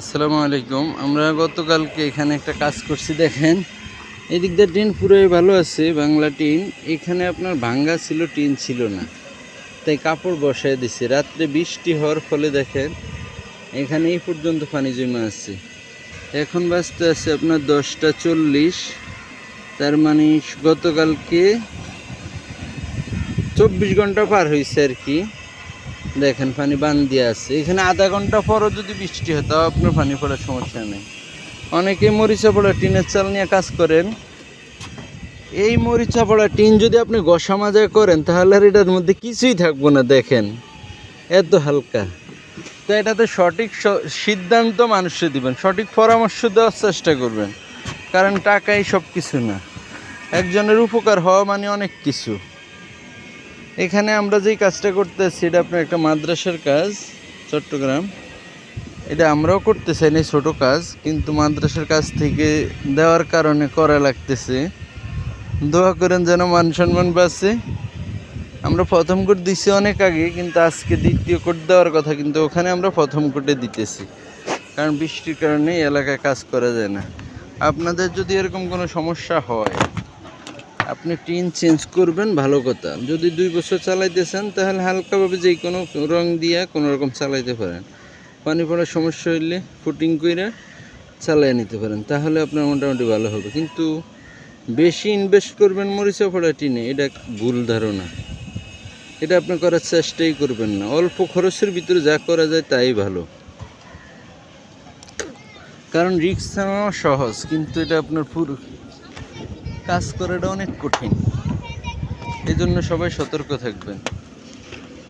আসসালামু আলাইকুম। আমরা গতকালকে এখানে একটা কাজ করছি, দেখেন। এদিক দিয়ে টিন পুরোই ভালো আছে, বাংলা টিন। এখানে আপনার ভাঙ্গা ছিল, টিন ছিল না। তাই কাপড় বসায় দিছে। রাত্রে বৃষ্টি হওয়ার ফলে দেখেন, এখানে এই পর্যন্ত পানি জমে আছে। এখন বাজতে আছে আপনার দশটা চল্লিশ। তার মানে গতকালকে চব্বিশ ঘণ্টা পার হয়েছে আর কি। দেখেন, পানি বান দিয়ে আছে। এখানে আধা ঘণ্টা পরও যদি বৃষ্টি হয়, তাও আপনার পানি পড়ার সমস্যা নেই। অনেকে মরিচা পড়া টিনের চাল নিয়ে কাজ করেন। এই মরিচা পড়া টিন যদি আপনি গসা মাজা করেন, তাহলে আর এটার মধ্যে কিছুই থাকব না, দেখেন। এত হালকা। তো এটাতে সঠিক সিদ্ধান্ত মানুষে দিবেন, সঠিক পরামর্শ দেওয়ার চেষ্টা করবেন। কারণ টাকাই সব কিছু না। একজনের উপকার হওয়া মানে অনেক কিছু। এখানে আমরা যেই কাজটা করতেছি, এটা আপনার একটা মাদ্রাসার কাজ, চট্টগ্রাম। এটা আমরাও করতে চাই না ছোটো কাজ, কিন্তু মাদ্রাসার কাজ থেকে দেওয়ার কারণে করা লাগতেছে। দোয়া করেন যেন মান সম্মান বাঁচে। আমরা প্রথম কোট দিছি অনেক আগে, কিন্তু আজকে দ্বিতীয় কোট দেওয়ার কথা, কিন্তু ওখানে আমরা প্রথম কোটে দিতেছি। কারণ বৃষ্টির কারণে এলাকায় কাজ করা যায় না। আপনাদের যদি এরকম কোনো সমস্যা হয় আপনি টিন চেঞ্জ করবেন, ভালো কথা। যদি দুই বছর চালাইতেছেন, তাহলে হালকাভাবে যে কোনো রং দিয়ে কোনো রকম চালাইতে পারেন। পানি পড়ার সমস্যা হইলে ফুটিং করে চালাই নিতে পারেন, তাহলে আপনার মোটামুটি ভালো হবে। কিন্তু বেশি ইনভেস্ট করবেন মরিচা পড়া টিনে, এটা ভুল ধারণা। এটা আপনি করার চেষ্টাই করবেন না। অল্প খরচের ভিতরে যা করা যায় তাই ভালো। কারণ রিক্স নেওয়া সহজ, কিন্তু এটা আপনার পুরো কাজ করাটা অনেক কঠিন। এই জন্য সবাই সতর্ক থাকবেন।